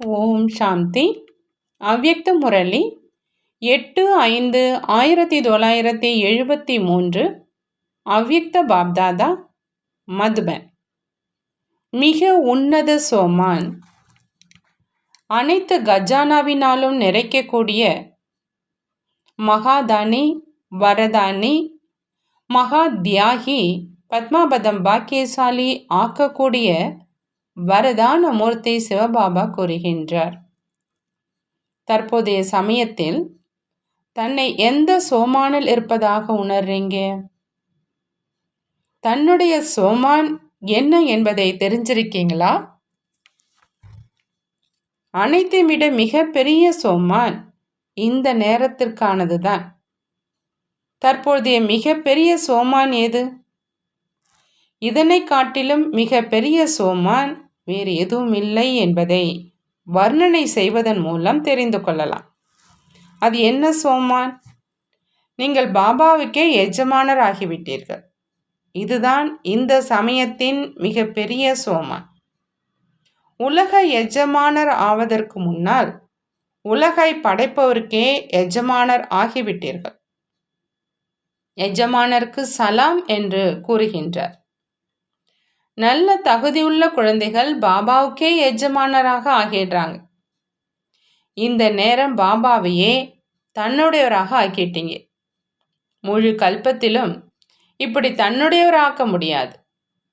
ஓம் சாந்தி. அவ்யக்த முரளி. எட்டு ஐந்து ஆயிரத்தி தொள்ளாயிரத்தி எழுபத்தி மூன்று. அவ்யக்த பாப்தாதா. மதுபன். மிக உன்னத சோமான். அனைத்து கஜானாவினாலும் நிறைக்கக்கூடிய மகாதானி வரதானி மகா தியாகி பத்மாபதம் பாக்கியசாலி ஆக்கக்கூடிய வரதான மூர்த்தி சிவபாபா கூறுகின்றார். தற்போதைய சமயத்தில் தன்னை எந்த சோமானில் இருப்பதாக உணர்றீங்க? தன்னுடைய சோமான் என்ன என்பதை தெரிஞ்சிருக்கீங்களா? அனைத்தை விட மிக பெரிய சோமான் இந்த நேரத்திற்கானது தான். தற்போதைய மிக பெரிய சோமான் எது இதனை காட்டிலும் மிக பெரிய சோமான் வேறு எதுவும் இல்லை என்பதை வர்ணனை செய்வதன் மூலம் தெரிந்து கொள்ளலாம். அது என்ன சோமான்? நீங்கள் பாபாவுக்கே எஜமானர் ஆகிவிட்டீர்கள் இதுதான் இந்த சமயத்தின் மிகப்பெரிய சோமான். உலக எஜமானர் ஆவதற்கு முன்னால் உலகை படைப்பவருக்கே எஜமானர் ஆகிவிட்டீர்கள். எஜமானருக்கு சலாம் என்று கூறுகின்றார். நல்ல தகுதியுள்ள குழந்தைகள் பாபாவுக்கே எஜமானராக ஆகிடுறாங்க. இந்த நேரம் பாபாவையே தன்னுடையவராக ஆக்கிட்டீங்க. முழு கல்பத்திலும் இப்படி தன்னுடையவராக்க முடியாது.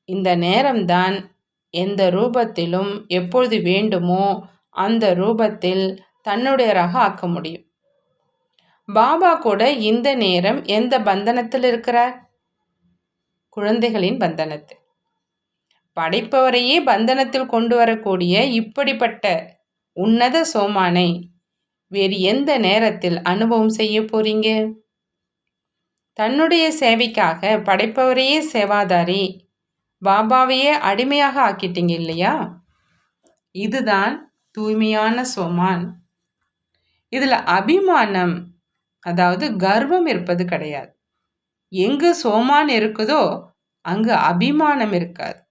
இந்த நேரம்தான் எந்த ரூபத்திலும் எப்பொழுது வேண்டுமோ அந்த ரூபத்தில் தன்னுடையவராக ஆக்க முடியும். பாபா கூட இந்த நேரம் எந்த பந்தனத்தில் இருக்கிறார்? குழந்தைகளின் பந்தனத்தில். படைப்பவரையே பந்தனத்தில் கொண்டு வரக்கூடிய இப்படிப்பட்ட உன்னத சோமானை வேறு எந்த நேரத்தில் அனுபவம் செய்ய போறீங்க? தன்னுடைய சேவைக்காக படைப்பவரையே சேவாதாரி பாபாவையே அடிமையாக ஆக்கிட்டீங்க இல்லையா? இதுதான் தூய்மையான சோமான். இதில் அபிமானம் அதாவது கர்வம் இருப்பது கிடையாது. எங்கு சோமான் இருக்குதோ அங்கு அபிமானம் இருக்காது.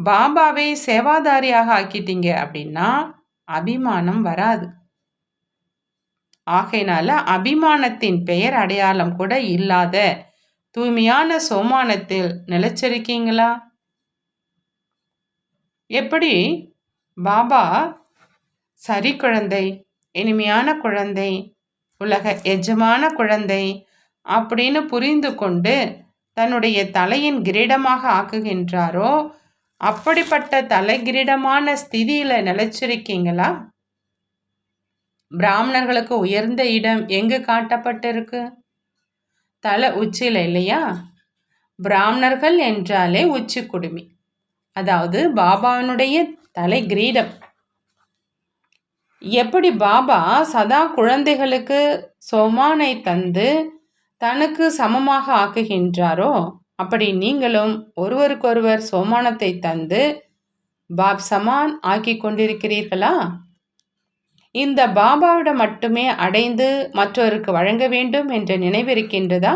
பாபாவை சேவாதாரியாக ஆக்கிட்டீங்க அப்படின்னா அபிமானம் வராது. ஆகையினால அபிமானத்தின் பெயர் அடையாளம் கூட இல்லாத தூய்மையான சோமானத்தில் நிலைச்சிருக்கீங்களா எப்படி? பாபா சரி குழந்தை இனிமையான குழந்தை உலக எஜமான குழந்தை அப்படின்னு புரிந்து கொண்டு தன்னுடைய தலையின் கிரீடமாக ஆக்குகின்றாரோ அப்படிப்பட்ட தலைகிரீடமான ஸ்திதியில் நிலைச்சிருக்கீங்களா? பிராமணர்களுக்கு உயர்ந்த இடம் எங்கு காட்டப்பட்டிருக்கு? தலை உச்சியில் இல்லையா? பிராமணர்கள் என்றாலே உச்சி குடுமி. அதாவது பாபாவினுடைய தலை கிரீடம் எப்படி பாபா சதா குழந்தைகளுக்கு சோமானை தந்து தனக்கு சமமாக ஆக்குகின்றாரோ அப்படி நீங்களும் ஒருவருக்கொருவர் சோமானத்தை தந்து பாப் சமான் ஆக்கி கொண்டிருக்கிறீர்களா? இந்த பாபாவிடம் மட்டுமே அடைந்து மற்றவருக்கு வழங்க வேண்டும் என்ற நினைவிருக்கின்றதா?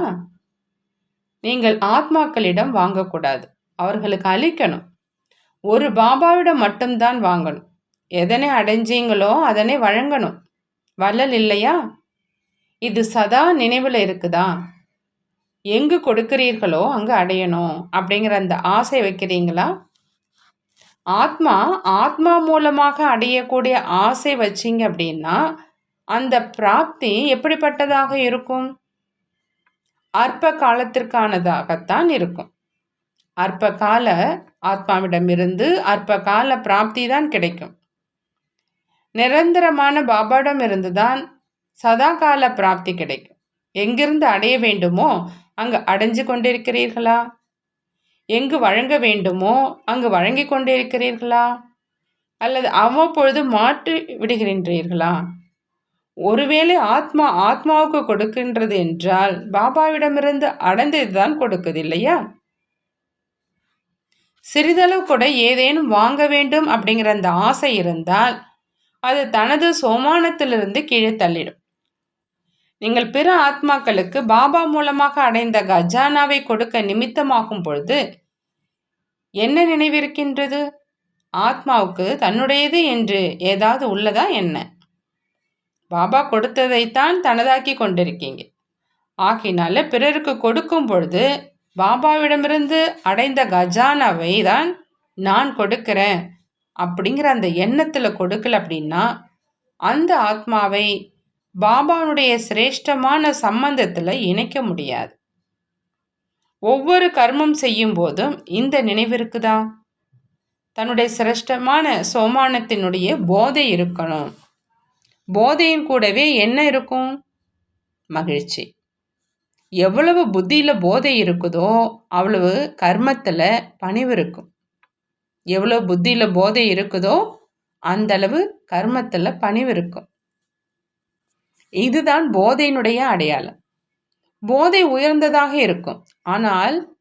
நீங்கள் ஆத்மாக்களிடம் வாங்கக்கூடாது. அவர்களுக்கு அளிக்கணும். ஒரு பாபாவிடம் மட்டும்தான் வாங்கணும். எதனை அடைஞ்சீங்களோ அதனை வழங்கணும். வள்ளல் இல்லையா? இது சதா நினைவில் இருக்குதா? எங்கு கொடுக்கிறீர்களோ அங்கு அடையணும் அப்படிங்கிற அந்த ஆசை வைக்கிறீங்களா? ஆத்மா ஆத்மா மூலமாக அடையக்கூடிய ஆசை வச்சிங்க அப்படின்னா அந்த பிராப்தி எப்படிப்பட்டதாக இருக்கும்? அற்ப காலத்திற்கானதாகத்தான் இருக்கும். அற்ப கால ஆத்மாவிடமிருந்து அற்ப கால பிராப்தி தான் கிடைக்கும். நிரந்தரமான பாபாவிடம் இருந்து தான் சதா கால பிராப்தி கிடைக்கும். எங்கிருந்து அடைய வேண்டுமோ அங்கு அடைஞ்சு கொண்டிருக்கிறீர்களா? எங்கு வழங்க வேண்டுமோ அங்கு வழங்கி கொண்டிருக்கிறீர்களா? அல்லது அவ்வப்பொழுது மாற்றி விடுகின்றீர்களா? ஒருவேளை ஆத்மா ஆத்மாவுக்கு கொடுக்கின்றது என்றால் பாபாவிடமிருந்து அடைந்ததுதான் கொடுக்குது இல்லையா சிறிதளவு கூட ஏதேனும் வாங்க வேண்டும் அப்படிங்கிற அந்த ஆசை இருந்தால் அது தனது சோமானத்திலிருந்து கீழே தள்ளிடும். நீங்கள் பிற ஆத்மாக்களுக்கு பாபா மூலமாக அடைந்த கஜானாவை கொடுக்க நிமித்தமாகும் பொழுது என்ன நினைவிருக்கின்றது? ஆத்மாவுக்கு தன்னுடையது என்று ஏதாவது உள்ளதா என்ன? பாபா கொடுத்ததைத்தான் தனதாக்கி கொண்டிருக்கீங்க. ஆகினால பிறருக்கு கொடுக்கும் பொழுது பாபாவிடமிருந்து அடைந்த கஜானாவை தான் நான் கொடுக்கிறேன். அப்படிங்கிற அந்த எண்ணத்தில் கொடுக்கல அப்படின்னா அந்த ஆத்மாவை பாபாவுடைய சிரேஷ்டமான சம்பந்தத்தில் இணைக்க முடியாது. ஒவ்வொரு கர்மம் செய்யும் போதும் இந்த நினைவு தான் தன்னுடைய சிரேஷ்டமான சோமானத்தினுடைய போதை இருக்கணும். போதையின் கூடவே என்ன இருக்கும்? மகிழ்ச்சி. எவ்வளவு புத்தியில் போதை இருக்குதோ அவ்வளவு கர்மத்தில் பணிவு இருக்கும். எவ்வளோ புத்தியில் போதை இருக்குதோ அந்தளவு கர்மத்தில் பணிவு இருக்கும். இதுதான் போதையினுடைய அடையாளம். போதை உயர்ந்ததாக இருக்கும். ஆனால்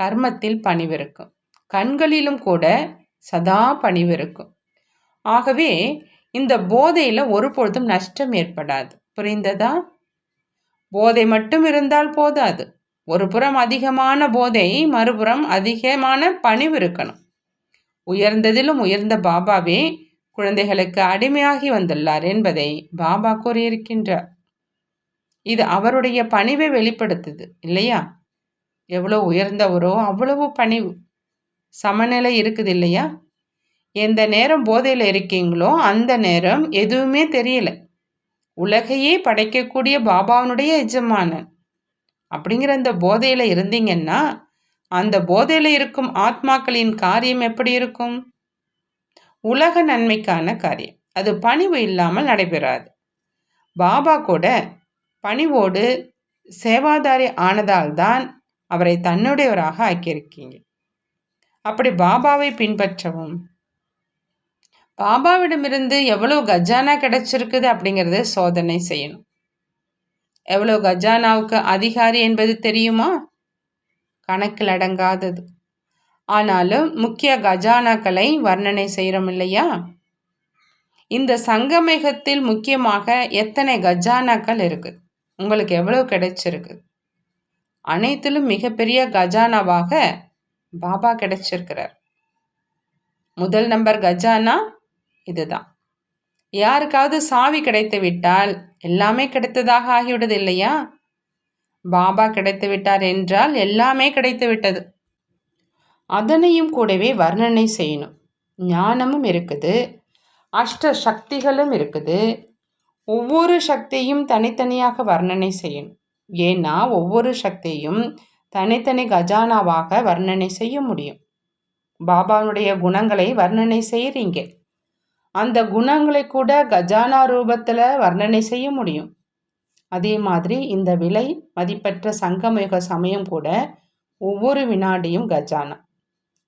கர்மத்தில் பணிவிருக்கும். கண்களிலும் கூட சதா பணிவிருக்கும். ஆகவே இந்த போதையில் ஒரு பொழுதும் நஷ்டம் ஏற்படாது. புரிந்ததா? போதை மட்டும் இருந்தால் போதாது. ஒரு புறம் அதிகமான போதை மறுபுறம் அதிகமான பணிவு இருக்கணும். உயர்ந்ததிலும் உயர்ந்த பாபாவே குழந்தைகளுக்கு அடிமையாகி வந்துள்ளார் என்பதை பாபா கூறியிருக்கின்றார். இது அவருடைய பணிவை வெளிப்படுத்துது இல்லையா? எவ்வளோ உயர்ந்தவரோ அவ்வளவு பணிவு சமநிலை இருக்குது இல்லையா? எந்த நேரம் போதையில் இருக்கீங்களோ அந்த நேரம் எதுவுமே தெரியல. உலகையே படைக்கக்கூடிய பாபாவனுடைய எஜமானன். அப்படிங்கிற அந்த போதையில் இருந்தீங்கன்னா அந்த போதையில் இருக்கும் ஆத்மாக்களின் காரியம் எப்படி இருக்கும்? உலக நன்மைக்கான காரியம். அது பணிவு இல்லாமல் நடைபெறாது. பாபா கூட பணிவோடு சேவாதாரி ஆனதால் தான் அவரை தன்னுடையவராக ஆக்கியிருக்கீங்க. அப்படி பாபாவை பின்பற்றவும். பாபாவிடமிருந்து எவ்வளோ கஜானா கிடைச்சிருக்குது அப்படிங்கிறத சோதனை செய்யணும். எவ்வளோ கஜானாவுக்கு அதிகாரி என்பது தெரியுமா? கணக்கில் அடங்காதது. ஆனாலும் முக்கிய கஜானாக்களை வர்ணனை செய்கிறோம் இல்லையா இந்த சங்கமேகத்தில் முக்கியமாக எத்தனை கஜானாக்கள் இருக்குது உங்களுக்கு எவ்வளோ கிடைச்சிருக்கு? அனைத்திலும் மிகப்பெரிய கஜானாவாக பாபா கிடைச்சிருக்கிறார். முதல் நம்பர் கஜானா இதுதான். யாருக்காவது சாவி கிடைத்து விட்டால் எல்லாமே கிடைத்ததாக ஆகிவிடுது இல்லையா? பாபா கிடைத்து விட்டார் என்றால் எல்லாமே கிடைத்து விட்டது. அதனையும் கூடவே வர்ணனை செய்யணும். ஞானமும் இருக்குது. அஷ்ட சக்திகளும் இருக்குது. ஒவ்வொரு சக்தியும் தனித்தனியாக வர்ணனை செய்யணும். ஏன்னா ஒவ்வொரு சக்தியும் தனித்தனி கஜானாவாக வர்ணனை செய்ய முடியும். பாபாவுடைய குணங்களை வர்ணனை செய்கிறீங்க அந்த குணங்களை கூட கஜானா ரூபத்தில் வர்ணனை செய்ய முடியும். அதே மாதிரி இந்த விலை மதிப்பற்ற சங்கமயுக சமயம் கூட ஒவ்வொரு வினாடியும் கஜானா.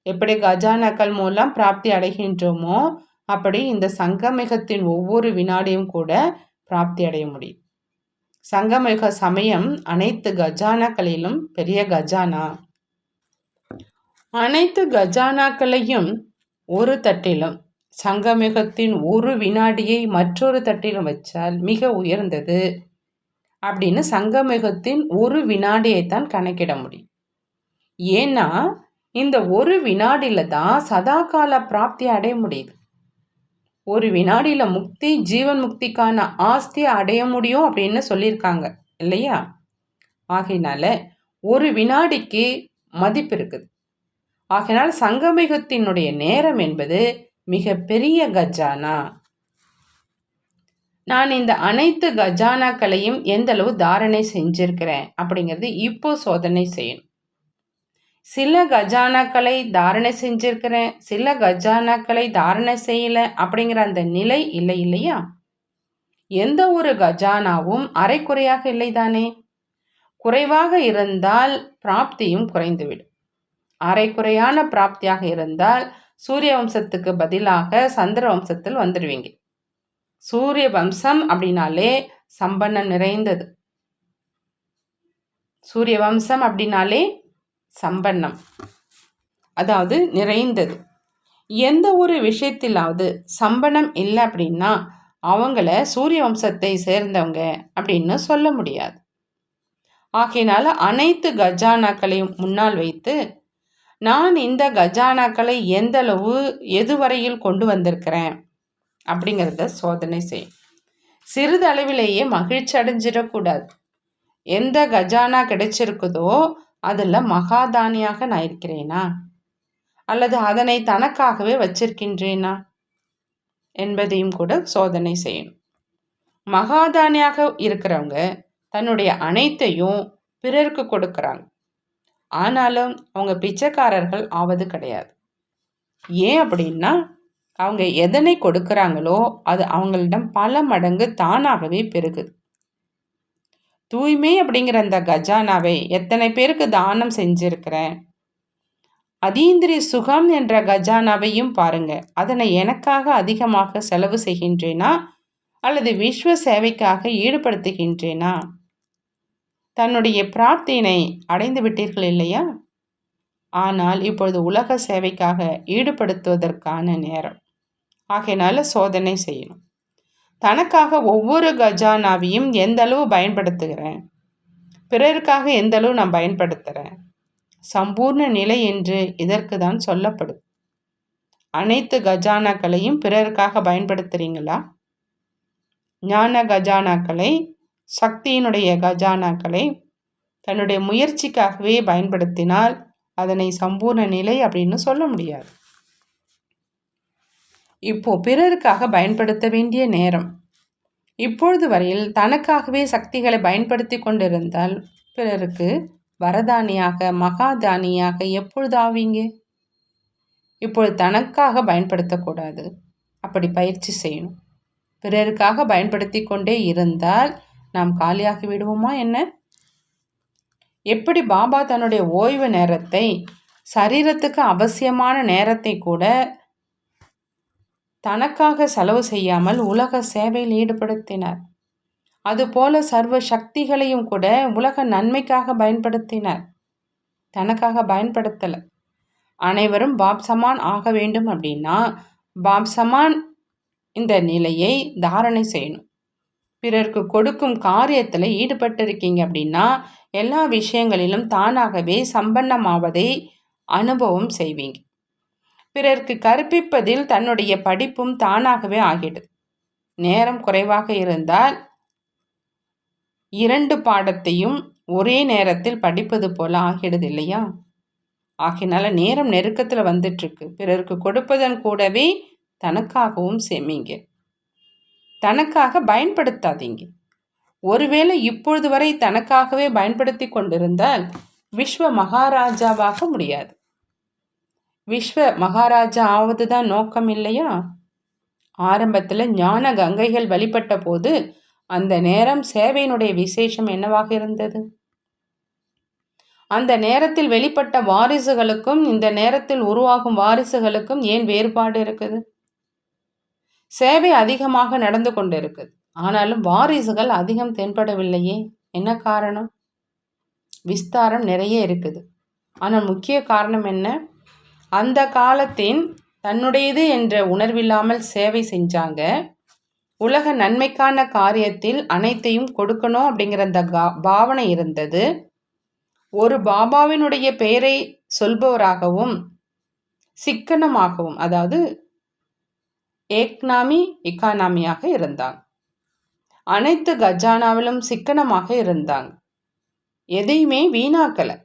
எப்படி கஜானாக்கள் மூலம் பிராப்தி அடைகின்றோமோ அப்படி இந்த சங்கமிகத்தின் ஒவ்வொரு வினாடியும் கூட பிராப்தி அடைய முடியும். சங்கமிக சமயம் அனைத்து கஜானாக்களிலும் பெரிய கஜானா. அனைத்து கஜானாக்களையும் ஒரு தட்டிலும் சங்கமிகத்தின் ஒரு வினாடியை மற்றொரு தட்டிலும் வச்சால் மிக உயர்ந்தது. அப்படின்னு சங்கமிகத்தின் ஒரு வினாடியை தான் கணக்கிட முடியும். ஏன்னா இந்த ஒரு வினாடியில் தான் சதாகால பிராப்தி அடைய முடியுது. ஒரு வினாடியில் முக்தி ஜீவன் முக்திக்கான ஆஸ்தியை அடைய முடியும் அப்படின்னு சொல்லியிருக்காங்க இல்லையா? ஆகையினால ஒரு வினாடிக்கு மதிப்பு இருக்குது. ஆகையினால் சங்கமிகத்தினுடைய நேரம் என்பது மிக பெரிய கஜானா. நான் இந்த அனைத்து கஜானாக்களையும் எந்த அளவு தாரணை செஞ்சிருக்கிறேன் அப்படிங்கிறது இப்போ சோதனை செய்யணும். சில கஜானாக்களை தாரணை செஞ்சிருக்கிறேன் சில கஜானாக்களை தாரணை செய்யலை அப்படிங்கிற அந்த நிலை இல்லை இல்லையா? எந்த ஒரு கஜானாவும் அரைக்குறையாக இல்லை தானே குறைவாக இருந்தால் பிராப்தியும் குறைந்துவிடும். அரைக்குறையான பிராப்தியாக இருந்தால் சூரிய வம்சத்துக்கு பதிலாக சந்திர வம்சத்தில் வந்துடுவீங்க. சூரிய வம்சம் அப்படின்னாலே சம்பன்னம் நிறைந்தது. சூரிய வம்சம் அப்படின்னாலே சம்பன்னம். அதாவது நிறைந்தது. எந்த ஒரு விஷயத்திலாவது சம்பனம் இல்லை அப்படின்னா அவங்கள சூரிய வம்சத்தை சேர்ந்தவங்க அப்படின்னு சொல்ல முடியாது. ஆகையினால அனைத்து கஜானாக்களையும் முன்னால் வைத்து நான் இந்த கஜானாக்களை எந்தளவு எதுவரையில் கொண்டு வந்திருக்கிறேன் அப்படிங்கிறத சோதனை செய்யும் சிறிதளவிலேயே மகிழ்ச்சி அடைஞ்சிடக்கூடாது. எந்த கஜானா கிடைச்சிருக்குதோ அதில் மகாதானியாக நான் இருக்கிறேனா? அல்லது அதனை தனக்காகவே வச்சிருக்கின்றேனா? என்பதையும் கூட சோதனை செய்யணும். மகாதானியாக இருக்கிறவங்க தன்னுடைய அனைத்தையும் பிறருக்கு கொடுக்குறாங்க. ஆனாலும் அவங்க பிச்சைக்காரர்கள் ஆவது கிடையாது. ஏன் அப்படின்னா அவங்க எதனை கொடுக்குறாங்களோ அது அவங்களிடம் பல மடங்கு தானாகவே பெருகுது. தூய்மை அப்படிங்கிற அந்த கஜானாவை எத்தனை பேருக்கு தானம் செஞ்சிருக்கிறேன்? அதீந்திரிய சுகம் என்ற கஜானாவையும் பாருங்க. அதனை எனக்காக அதிகமாக செலவு செய்கின்றேனா? அல்லது விஸ்வ சேவைக்காக ஈடுபடுத்துகின்றேனா? தன்னுடைய பிரார்த்தனை அடைந்து விட்டீர்கள் இல்லையா? ஆனால் இப்பொழுது உலக சேவைக்காக ஈடுபடுத்துவதற்கான நேரம். ஆகையினால சோதனை செய்யணும். தனக்காக ஒவ்வொரு கஜானாவையும் எந்தளவு பயன்படுத்துகிறேன்? பிறருக்காக எந்தளவு நான் பயன்படுத்துகிறேன் சம்பூர்ண நிலை என்று இதற்கு தான் சொல்லப்படுது அனைத்து கஜானாக்களையும் பிறருக்காக பயன்படுத்துகிறீங்களா ஞான கஜானாக்களை சக்தியினுடைய கஜானாக்களை தன்னுடைய முயற்சிக்காகவே பயன்படுத்தினால் அதனை சம்பூர்ண நிலை அப்படின்னு சொல்ல முடியாது. இப்போ பிறருக்காக பயன்படுத்த வேண்டிய நேரம். இப்பொழுது வரையில் தனக்காகவே சக்திகளை பயன்படுத்தி கொண்டிருந்தால் பிறருக்கு வரதானியாக மகாதானியாக எப்பொழுது ஆவீங்க? இப்பொழுது தனக்காக பயன்படுத்தக்கூடாது அப்படி பயிற்சி செய்யணும். பிறருக்காக பயன்படுத்தி கொண்டே இருந்தால் நாம் காலியாகி விடுவோமா என்ன? எப்படி பாபா தன்னுடைய ஓய்வு நேரத்தை சரீரத்துக்கு அவசியமான நேரத்தை கூட தனக்காக செலவு செய்யாமல் உலக சேவையில் ஈடுபடுத்தினார். அதுபோல சர்வ சக்திகளையும் கூட உலக நன்மைக்காக பயன்படுத்தினார். தனக்காக பயன்படுத்தலை. அனைவரும் பாப் சமான் ஆக வேண்டும் அப்படின்னா பாப் சமான் இந்த நிலையை தாரணை செய்யணும். பிறருக்கு கொடுக்கும் காரியத்தில் ஈடுபட்டிருக்கீங்க அப்படின்னா எல்லா விஷயங்களிலும் தானாகவே சம்பன்னமாவதை அனுபவம் செய்வீங்க. பிறருக்கு கற்பிப்பதில் தன்னுடைய படிப்பும் தானாகவே ஆகிடுது நேரம் குறைவாக இருந்தால் இரண்டு பாடத்தையும் ஒரே நேரத்தில் படிப்பது போல ஆகிடுது இல்லையா? ஆகினால நேரம் நெருக்கத்தில் வந்துட்டுருக்கு பிறருக்கு கொடுப்பதன் கூடவே தனக்காகவும் சேமிங்க. தனக்காக பயன்படுத்தாதீங்க. ஒருவேளை இப்பொழுது வரை தனக்காகவே பயன்படுத்தி கொண்டிருந்தால் விஸ்வ மகாராஜாவாக முடியாது. விஸ்வ மகாராஜா ஆவது தான் நோக்கம் இல்லையா ஆரம்பத்தில் ஞான கங்கைகள் வழிபட்ட போது அந்த நேரம் சேவையினுடைய விசேஷம் என்னவாக இருந்தது? அந்த நேரத்தில் வெளிப்பட்ட வாரிசுகளுக்கும் இந்த நேரத்தில் உருவாகும் வாரிசுகளுக்கும் ஏன் வேறுபாடு இருக்குது? சேவை அதிகமாக நடந்து கொண்டு இருக்குது ஆனாலும் வாரிசுகள் அதிகம் தென்படவில்லையே. என்ன காரணம்? விஸ்தாரம் நிறைய இருக்குது. ஆனால் முக்கிய காரணம் என்ன? அந்த காலத்தின் தன்னுடையது என்ற உணர்வில்லாமல் சேவை செஞ்சாங்க. உலக நன்மைக்கான காரியத்தில் அனைத்தையும் கொடுக்கணும் அப்படிங்கிற அந்த பாவனை இருந்தது. ஒரு பாபாவினுடைய பெயரை சொல்பவராகவும் சிக்கனமாகவும் அதாவது ஏக்னாமி இக்கானாமியாக இருந்தாங்க அனைத்து கஜானாவிலும் சிக்கனமாக இருந்தாங்க எதையுமே வீணாக்கலை.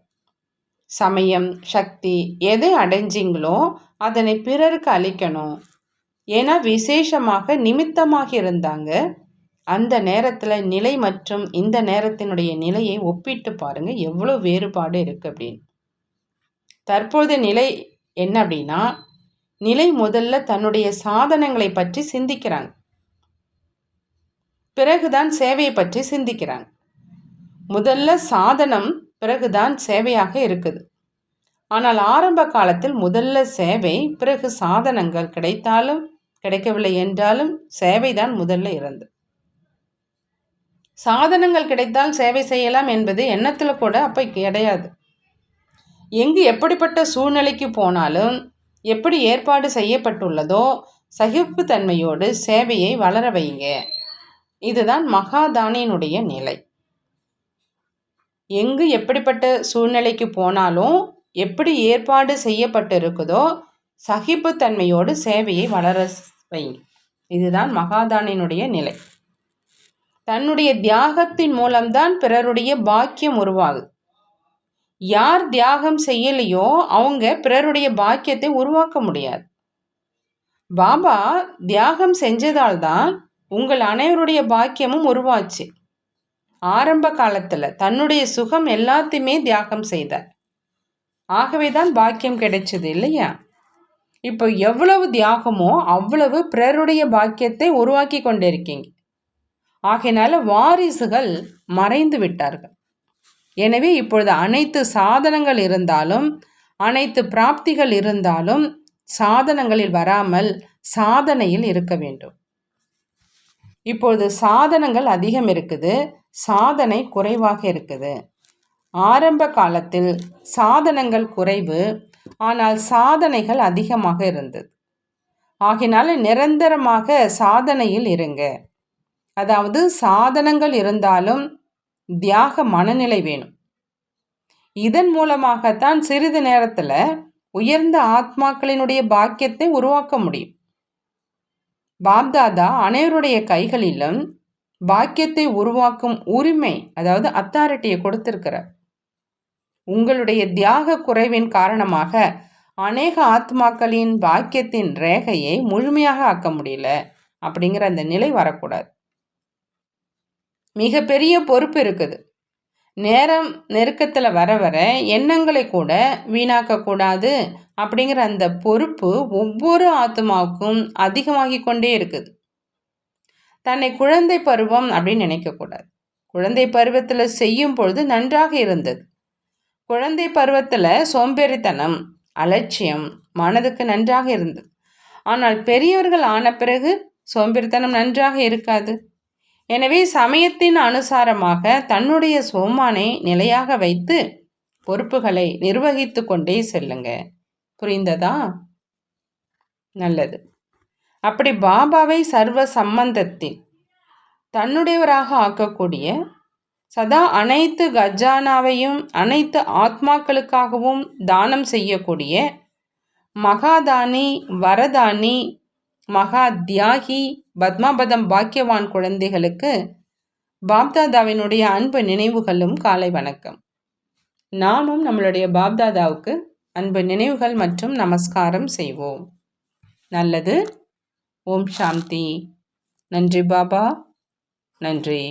சமயம் சக்தி எதை அடைஞ்சிங்களோ அதனை பிறருக்கு அளிக்கணும். ஏன்னா விசேஷமாக நிமித்தமாக இருந்தாங்க. அந்த நேரத்தில் நிலை மற்றும் இந்த நேரத்தினுடைய நிலையை ஒப்பிட்டு பாருங்கள் எவ்வளோ வேறுபாடு இருக்குது அப்படின்னு. தற்போது நிலை என்ன அப்படின்னா நிலை முதல்ல தன்னுடைய சாதனங்களை பற்றி சிந்திக்கிறாங்க. பிறகுதான் சேவையை பற்றி சிந்திக்கிறாங்க. முதல்ல சாதனம் பிறகுதான் சேவையாக இருக்குது. ஆனால் ஆரம்ப காலத்தில் முதல்ல சேவை பிறகு சாதனங்கள் கிடைத்தாலும் கிடைக்கவில்லை என்றாலும் சேவைதான் முதல்ல இருந்து சாதனங்கள் கிடைத்தால் சேவை செய்யலாம் என்பது எண்ணத்தில் கூட அப்போ கிடையாது. எங்கு எப்படிப்பட்ட சூழ்நிலைக்கு போனாலும் எப்படி ஏற்பாடு செய்யப்பட்டுள்ளதோ சகிப்புத்தன்மையோடு சேவையை வளர வைங்க. இதுதான் மகாதானியனுடைய நிலை. எங்கு எப்படிப்பட்ட சூழ்நிலைக்கு போனாலும் எப்படி ஏற்பாடு செய்யப்பட்டிருக்குதோ சகிப்புத்தன்மையோடு சேவையை வளர வை. இதுதான் மகாதானினுடைய நிலை. தன்னுடைய தியாகத்தின் மூலம்தான் பிறருடைய பாக்கியம் உருவாகுது. யார் தியாகம் செய்யலையோ அவங்க பிறருடைய பாக்கியத்தை உருவாக்க முடியாது. பாபா தியாகம் செஞ்சதால் தான் உங்கள் அனைவருடைய பாக்கியமும் உருவாச்சு. ஆரம்ப காலத்தில் தன்னுடைய சுகம் எல்லாத்தையுமே தியாகம் செய்தார். ஆகவே தான் பாக்கியம் கிடைச்சது இல்லையா? இப்போ எவ்வளவு தியாகமோ அவ்வளவு பிறருடைய பாக்கியத்தை உருவாக்கி கொண்டிருக்கீங்க. ஆகையினால வாரிசுகள் மறைந்து விட்டார்கள். எனவே இப்பொழுது அனைத்து சாதனங்கள் இருந்தாலும் அனைத்து பிராப்திகள் இருந்தாலும் சாதனங்களில் வராமல் சாதனையில் இருக்க வேண்டும். இப்பொழுது சாதனங்கள் அதிகம் இருக்குது. சாதனை குறைவாக இருக்குது. ஆரம்ப காலத்தில் சாதனங்கள் குறைவு ஆனால் சாதனைகள் அதிகமாக இருந்தது. ஆகினால நிரந்தரமாக சாதனையில் இருங்க. அதாவது சாதனங்கள் இருந்தாலும் தியாக மனநிலை வேணும். இதன் மூலமாகத்தான் சிறிது நேரத்தில் உயர்ந்த ஆத்மாக்களினுடைய பாக்கியத்தை உருவாக்க முடியும். பாப்தாதா அனைவருடைய கைகளிலும் பாக்கியத்தை உருவாக்கும் உரிமை அதாவது அத்தாரிட்டியை கொடுத்திருக்கிறார். உங்களுடைய தியாக குறைவின் காரணமாக அநேக ஆத்மாக்களின் பாக்கியத்தின் ரேகையை முழுமையாக ஆக்க முடியல அப்படிங்கிற அந்த நிலை வரக்கூடாது. மிகப்பெரிய பொறுப்பு இருக்குது. நேரம் நெருக்கத்தில் வர வர எண்ணங்களை கூட வீணாக்கக்கூடாது அப்படிங்கிற அந்த பொறுப்பு ஒவ்வொரு ஆத்மாவுக்கும் அதிகமாகி கொண்டே இருக்குது. தன்னை குழந்தை பருவம் அப்படின்னு நினைக்கக்கூடாது குழந்தை பருவத்தில் செய்யும் பொழுது நன்றாக இருந்தது. குழந்தை பருவத்தில் சோம்பேறித்தனம் அலட்சியம் மனதுக்கு நன்றாக இருந்தது. ஆனால் பெரியவர்கள் ஆன பிறகு சோம்பேறித்தனம் நன்றாக இருக்காது. எனவே சமயத்தின் அனுசாரமாக தன்னுடைய சோமானை நிலையாக வைத்து பொறுப்புகளை நிர்வகித்து கொண்டே செல்லுங்க. புரிந்ததா? நல்லது. அப்படி பாபாவை சர்வ சம்பந்தத்தில் தன்னுடையவராக ஆக்கக்கூடிய சதா அனைத்து கஜானாவையும் அனைத்து ஆத்மாக்களுக்காகவும் தானம் செய்யக்கூடிய மகாதானி வரதானி மகா தியாகி பத்மாபதம் பாக்கியவான் குழந்தைகளுக்கு பாப்தாதாவினுடைய அன்பு நினைவுகளும் காலை வணக்கம். நாமும் நம்மளுடைய பாப்தாதாவுக்கு அன்பு நினைவுகள் மற்றும் நமஸ்காரம் செய்வோம். நல்லது. ஓம் சாந்தி. நன்றி பாபா. நன்றி.